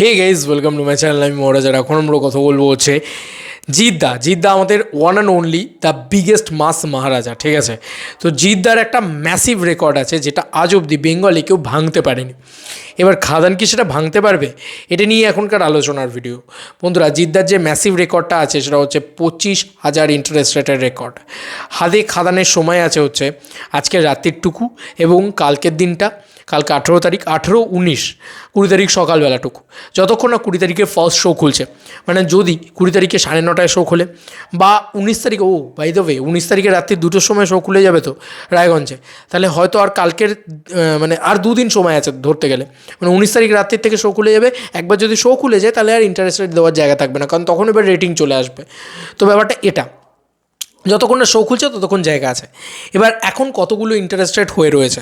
Hey guys welcome to my channel আমি মহারাজার এখন আমরা কথা বলব হচ্ছে জিদ্দা জিদ্দা আমাদের one and only the biggest mass Maharaja ঠিক আছে? তো জিদ্দার একটা ম্যাসিভ রেকর্ড আছে যেটা আজ অবধি বেঙ্গলে কেউ ভাঙতে পারেনি। এবার খাদান কি সেটা ভাঙতে পারবে? এটা নিয়ে এখনকার আলোচনার ভিডিও বন্ধুরা, জিদ্দার যে ম্যাসিভ রেকর্ডটা আছে সেটা হচ্ছে পঁচিশ হাজার ইন্টারেস্ট রেটের রেকর্ড হাদে খাদানের সময় আছে হচ্ছে আজকের রাত্রিরটুকু এবং কালকের দিনটা, কালকে আঠেরো তারিখ, আঠেরো উনিশ, কুড়ি তারিখ সকালবেলাটুকু। যতক্ষণ না কুড়ি তারিখে ফার্স্ট শো খুলছে। মানে যদি কুড়ি তারিখে সাড়ে নটায় শো খোলে। বা উনিশ তারিখে, ও বাই দ্য উনিশ তারিখে রাত্রি দুটোর সময় শো খুলে যাবে তো রায়গঞ্জে। তাহলে হয়তো আর কালকের মানে আর দুদিন সময় আছে ধরতে গেলে। মানে উনিশ তারিখ রাত্রির থেকে শো খুলে যাবে। একবার যদি শো খুলে যায়, তাহলে আর ইন্টারেস্ট রেট দেওয়ার জায়গা থাকবে না। কারণ তখন এবার রেটিং চলে আসবে। তো ব্যাপারটা এটা। যতক্ষণ না শো খুলছে ততক্ষণ জায়গা আছে। এবার এখন কতগুলো ইন্টারেস্ট রেট হয়ে রয়েছে?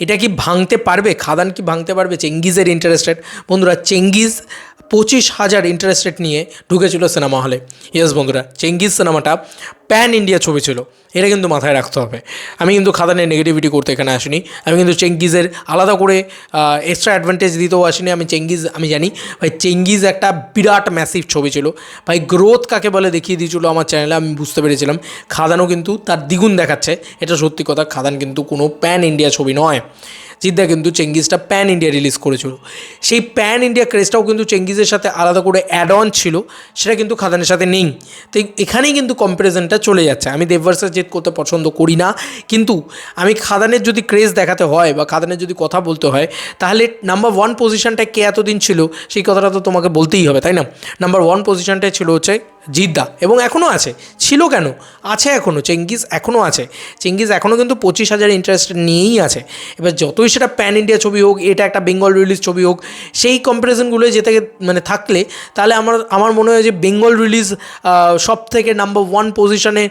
এটা কি ভাঙতে পারবে? খাদান কি ভাঙতে পারবে? চেঙ্গিজের ইন্টারেস্ট রেট বন্ধুরা, চেঙ্গিজ পঁচিশ হাজার ইন্টারেস্ট রেট নিয়ে ঢুকেছিল সিনেমা হলে ইয়েস বন্ধুরা, চেঙ্গিজ সিনেমাটা প্যান ইন্ডিয়া ছবি ছিল, এটা কিন্তু মাথায় রাখতে হবে। আমি কিন্তু খাদানের নেগেটিভিটি করতে এখানে আসিনি। আমি কিন্তু চেঙ্গিজের আলাদা করে এক্সট্রা অ্যাডভান্টেজ দিতেও আসিনি। আমি চেঙ্গিজ, আমি জানি, ভাই চেঙ্গিজ একটা বিরাট ম্যাসিভ ছবি ছিল। ভাই গ্রোথ কাকে বলে দেখিয়ে দিয়েছিল আমার চ্যানেলে আমি বুঝতে পেরেছিলাম। খাদানও কিন্তু তার দ্বিগুণ দেখাচ্ছে, এটা সত্যি কথা, খাদান কিন্তু কোনো প্যান ইন্ডিয়া ছবি নয়। জিদ্দা কিন্তু চেঙ্গিজটা প্যান ইন্ডিয়া রিলিজ করেছিল। সেই প্যান ইন্ডিয়া ক্রেজটাও কিন্তু চেঙ্গিজের সাথে আলাদা করে অ্যাড অন ছিল, সেটা কিন্তু খাদানের সাথে নেই। তো এখানেই কিন্তু কম্প্যারিজনটা চলে যাচ্ছে। আমি দেবভার্সাস জেদ করতে পছন্দ করি না, কিন্তু আমি খাদানের যদি ক্রেজ দেখাতে হয় বা খাদানের যদি কথা বলতে হয়, তাহলে নাম্বার ওয়ান পজিশনটায় কে এতদিন ছিল, সেই কথাটা তো তোমাকে বলতেই হবে, তাই না? নাম্বার ওয়ান পজিশনটায় ছিল হচ্ছে জিদ্দা, এবং এখনও আছে। ছিল কেন? আছে এখনও চেঙ্গিজ এখনও আছে। চেঙ্গিজ এখনও কিন্তু পঁচিশ হাজার ইন্টারেস্ট নিয়েই আছে। এবার যতই সেটা প্যান ইন্ডিয়া ছবি হোক, এটা একটা বেঙ্গল রিলিজ ছবি হোক, সেই কম্পারিজনগুলো যেতে মানে থাকলে, তাহলে আমার আমার মনে হয় যে বেঙ্গল রিলিজ সব থেকে নাম্বার ওয়ান পজিশনে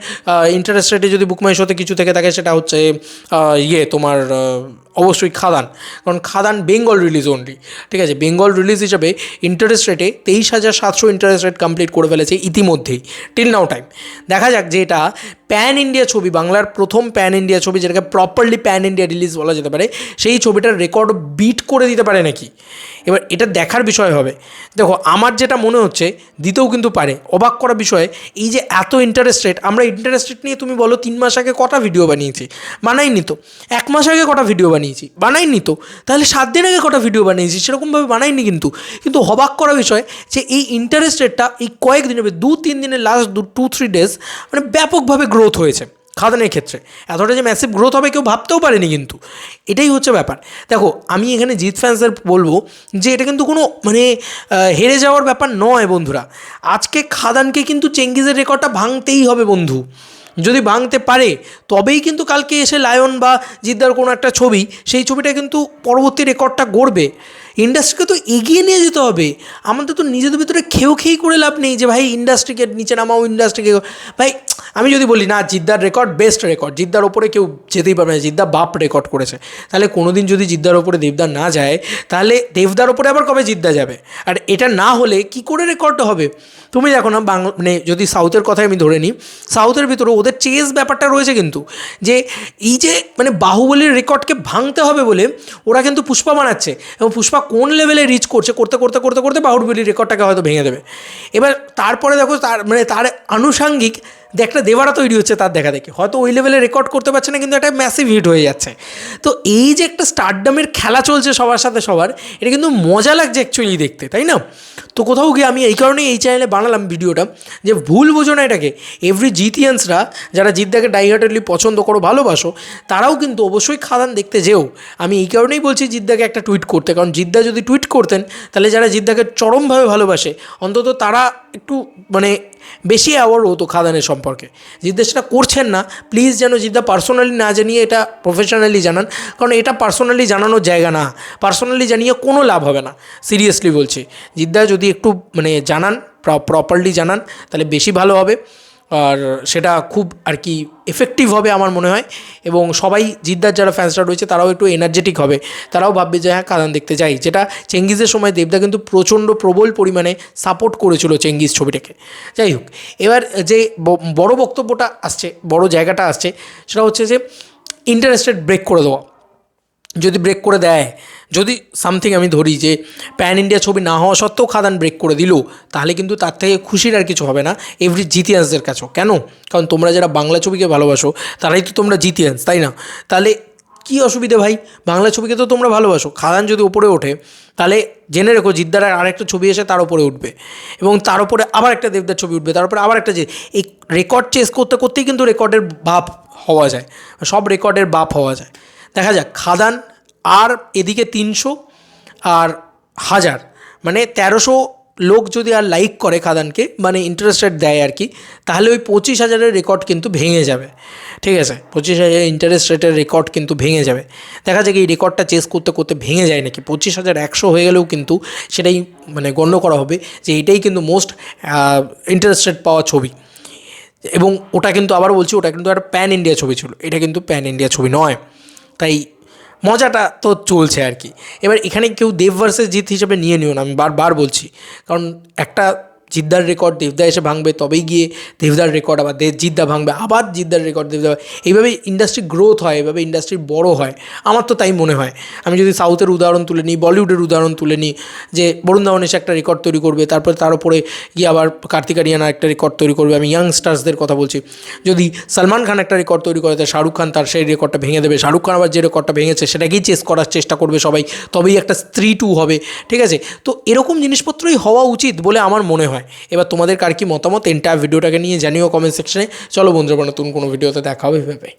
ইন্টারেস্ট রেটে যদি বুকমাই শোতে কিছু থেকে থাকে, সেটা হচ্ছে ইয়ে তোমার অবশ্যই খাদান। কারণ খাদান বেঙ্গল রিলিজ অনলি ঠিক আছে? বেঙ্গল রিলিজ হিসাবে ইন্টারেস্ট রেটে তেইশ হাজার সাতশো ইন্টারেস্ট রেট কমপ্লিট করে ফেলেছে ইতিমধ্যেই টিল নাও টাইম দেখা যাক যে এটা প্যান ইন্ডিয়া ছবি, বাংলার প্রথম প্যান ইন্ডিয়া ছবি যেটাকে প্রপারলি প্যান ইন্ডিয়া রিলিজ বলা যেতে পারে, সেই ছবিটার রেকর্ড বিট করে দিতে পারে নাকি? এবার এটা দেখার বিষয় হবে। দেখো, আমার যেটা মনে হচ্ছে, দিতেও কিন্তু পারে। অবাক করা বিষয়ে, এই যে এত ইন্টারেস্ট রেট আমরা ইন্টারেস্ট রেট নিয়ে তুমি বলো, তিন মাস আগে কটা ভিডিও বানিয়েছি? বানাইনি তো। এক মাস আগে কটা ভিডিও বানিয়েছি। বানাইনি তো। তাহলে সাত দিন আগে কটা ভিডিও বানিয়েছি? সেরকমভাবে বানাইনি কিন্তু। কিন্তু অবাক করা বিষয় যে এই ইন্টারেস্ট রেটটা এই কয়েক দিনের দু তিন দিনের লাস্ট দু টু থ্রি ডেজ মানে ব্যাপকভাবে গ্রোথ হয়েছে খাদানের ক্ষেত্রে। এতটা যে ম্যাসিভ গ্রোথ হবে কেউ ভাবতেও পারেনি কিন্তু। এটাই হচ্ছে ব্যাপার। দেখো, আমি এখানে জিৎ ফ্যান্সদের বলব যে এটা কিন্তু কোনো মানে হেরে যাওয়ার ব্যাপার নয় বন্ধুরা। আজকে খাদানকে কিন্তু চেঙ্গিজের রেকর্ডটা ভাঙতেই হবে বন্ধু। যদি ভাঙতে পারে, তবেই কিন্তু কালকে এসে লায়ন বা জিদ্দার কোনো একটা ছবি, সেই ছবিটা কিন্তু পরবর্তী রেকর্ডটা গড়বে। ইন্ডাস্ট্রিকে তো এগিয়ে নিয়ে যেতে হবে। আমাদের তো নিজেদের ভিতরে খেয়েও খেয়েই করে লাভ নেই যে, ভাই, ইন্ডাস্ট্রিকে নিচে নামাও, ইন্ডাস্ট্রিকে ভাই, আমি যদি বলি, না, জিদ্দার রেকর্ড বেস্ট রেকর্ড জিদ্দার ওপরে কেউ যেতেই পারবে না, জিদ্দা বাপ রেকর্ড করেছে। তাহলে কোনোদিন যদি জিদ্দার ওপরে দেবদার না যায়, তাহলে দেবদার ওপরে আবার কবে জিদ্দা যাবে? আর এটা না হলে কি করে রেকর্ড হবে? তুমি দেখো না, বাংলা মানে যদি সাউথের কথাই আমি ধরে নিই সাউথের ভিতরে ওদের চেস ব্যাপারটা রয়েছে কিন্তু, যে এই যে মানে বাহুবলীর রেকর্ডকে ভাঙতে হবে বলে ওরা কিন্তু পুষ্পা বানাচ্ছে। এবং পুষ্পা কোন লেভেলে রিচ করছে, করতে করতে করতে করতে বাহুবলি রেকর্ডটাকে হয়তো ভেঙে দেবে। এবার তারপরে দেখো তার মানে তার আনুষাঙ্গিক একটা দেওয়ারা তৈরি হচ্ছে তার দেখা দেখে। হয়তো ওই লেভেলে রেকর্ড করতে পারছে না, কিন্তু একটা ম্যাসিভ হিট হয়ে যাচ্ছে। তো এই যে একটা স্টারডামের খেলা চলছে সবার সাথে সবার, এটা কিন্তু মজা লাগছে অ্যাকচুয়ালি দেখতে, তাই না? তো কোথাও গিয়ে আমি এই কারণেই এই চ্যানেলে বানালাম ভিডিওটা, যে ভুল বোঝো না এটাকে। এভরি জিতিয়ান্সরা যারা জিদ্দাকে ডাইহার্টেডলি পছন্দ করো, ভালোবাসো, তারাও কিন্তু অবশ্যই খাদান দেখতে যেও। আমি এই কারণেই বলছি জিদ্দাকে একটা টুইট করতে, কারণ জিদ্দা যদি টুইট করতেন, তাহলে যারা জিদ্দাকে চরমভাবে ভালোবাসে, অন্তত তারা একটু মানে বেশি অ্যাওয়ার্ড হতো খাদানের সম্পর্কে। জিদ্দা সেটা করছেন না প্লিজ যেন জিদ্দা পার্সোনালি না জানিয়ে এটা প্রফেশনালি জানান, কারণ এটা পার্সোনালি জানানোর জায়গা না। পার্সোনালি জানিয়ে কোনো লাভ হবে না। সিরিয়াসলি বলছি। জিদ্দা যদি একটু মানে জানান প্রপারলি জানান, তাহলে বেশি ভালো হবে। আর সেটা খুব আর কি এফেক্টিভ হবে আমার মনে হয়। এবং সবাই, জিদ্দার যারা ফ্যান্সরা রয়েছে, তারাও একটু এনার্জেটিক হবে। তারাও ভাববে যে হ্যাঁ কাদান দেখতে যাই। যেটা চেঙ্গিজের সময় দেবদা কিন্তু প্রচণ্ড প্রবল পরিমাণে সাপোর্ট করেছিল চেঙ্গিজ ছবিটাকে। যাই হোক, এবার যে বড় বক্তব্যটা আসছে, বড় জায়গাটা আসছে, সেটা হচ্ছে যে ইন্টারেস্টেড ব্রেক করে দেওয়া। যদি ব্রেক করে দেয়, যদি সামথিং আমি ধরি যে প্যান ইন্ডিয়া ছবি না হওয়া সত্ত্বেও খাদান ব্রেক করে দিল, তাহলে কিন্তু তার থেকে খুশির আর কিছু হবে না এভরি জিতিয়ান্সদের কাছেও। কেন? কারণ তোমরা যারা বাংলা ছবিকে ভালোবাসো, তারাই তো তোমরা জিতিয়ান্স তাই না? তাহলে কী অসুবিধে ভাই? বাংলা ছবিকে তো তোমরা ভালোবাসো। খাদান যদি ওপরে ওঠে, তাহলে জেনে রেখো জিদ্দার আরেকটা ছবি এসে তার উপরে উঠবে। এবং তার উপরে আবার একটা দেবদার ছবি উঠবে, তার উপরে আবার একটা যে এই রেকর্ড চেস করতে করতেই কিন্তু রেকর্ডের বাপ হওয়া যায়। সব রেকর্ডের বাপ হওয়া যায়। দেখা যাক, খাদান আর এদিকে তিনশো আর হাজার। মানে তেরোশো লোক যদি আর লাইক করে খাদানকে মানে ইন্টারেস্টেড দেয় আর কি, তাহলে ওই পঁচিশ হাজারের রেকর্ড কিন্তু ভেঙে যাবে। ঠিক আছে? পঁচিশ হাজারের ইন্টারেস্ট রেটের রেকর্ড কিন্তু ভেঙে যাবে। দেখা যায় এই রেকর্ডটা চেস করতে করতে ভেঙে যায় নাকি। পঁচিশ হাজার একশো হয়ে গেলেও কিন্তু সেটাই মানে গণ্য করা হবে যে এটাই কিন্তু মোস্ট ইন্টারেস্টেড পাওয়া ছবি। এবং ওটা কিন্তু আবার বলছি, ওটা কিন্তু একটা প্যান ইন্ডিয়া ছবি ছিল। এটা কিন্তু প্যান ইন্ডিয়া ছবি নয়। তাই মজাটা তো চলছে আর কি। এবার এখানে কেউ দেব ভার্সেস জিত হিসেবে নিয়ে নিও না, আমি বারবার বলছি। কারণ একটা জিদ্দার রেকর্ড দেবদা এসে ভাঙবে, তবেই গিয়ে দেবদার রেকর্ড আবার দে জিদ্দা ভাঙবে, আবার জিদ্দার রেকর্ড দেবদা এইভাবে ইন্ডাস্ট্রি গ্রোথ হয় এভাবে ইন্ডাস্ট্রি বড় হয়। আমার তো তাই মনে হয়। আমি যদি সাউথের উদাহরণ তুলে নিই বলিউডের উদাহরণ তুলে নিই, যে বরুণ ধাওয়ান এসে একটা রেকর্ড তৈরি করবে, তারপরে তার উপরে গিয়ে আবার কার্তিক আরিয়ানা একটা রেকর্ড তৈরি করবে, আমি ইয়াংস্টার্সদের কথা বলছি। যদি সালমান খান একটা রেকর্ড তৈরি করে তাই শাহরুখ খান তার সেই রেকর্ডটা ভেঙে দেবে। শাহরুখ খান আবার যে রেকর্ডটা ভেঙেছে, সেটাকেই চেস করার চেষ্টা করবে সবাই। তবেই একটা স্ত্রী টু হবে, ঠিক আছে? তো এরকম জিনিসপত্রই হওয়া উচিত বলে আমার মনে হয়। এবার তোমাদের কার কি মতামত? এন্টায়ার ভিডিওটাকে নিয়ে জানিও কমেন্ট সেকশনে চলো বন্ধুরা, নতুন কোনো ভিডিওতে দেখা হবে, ভেবে।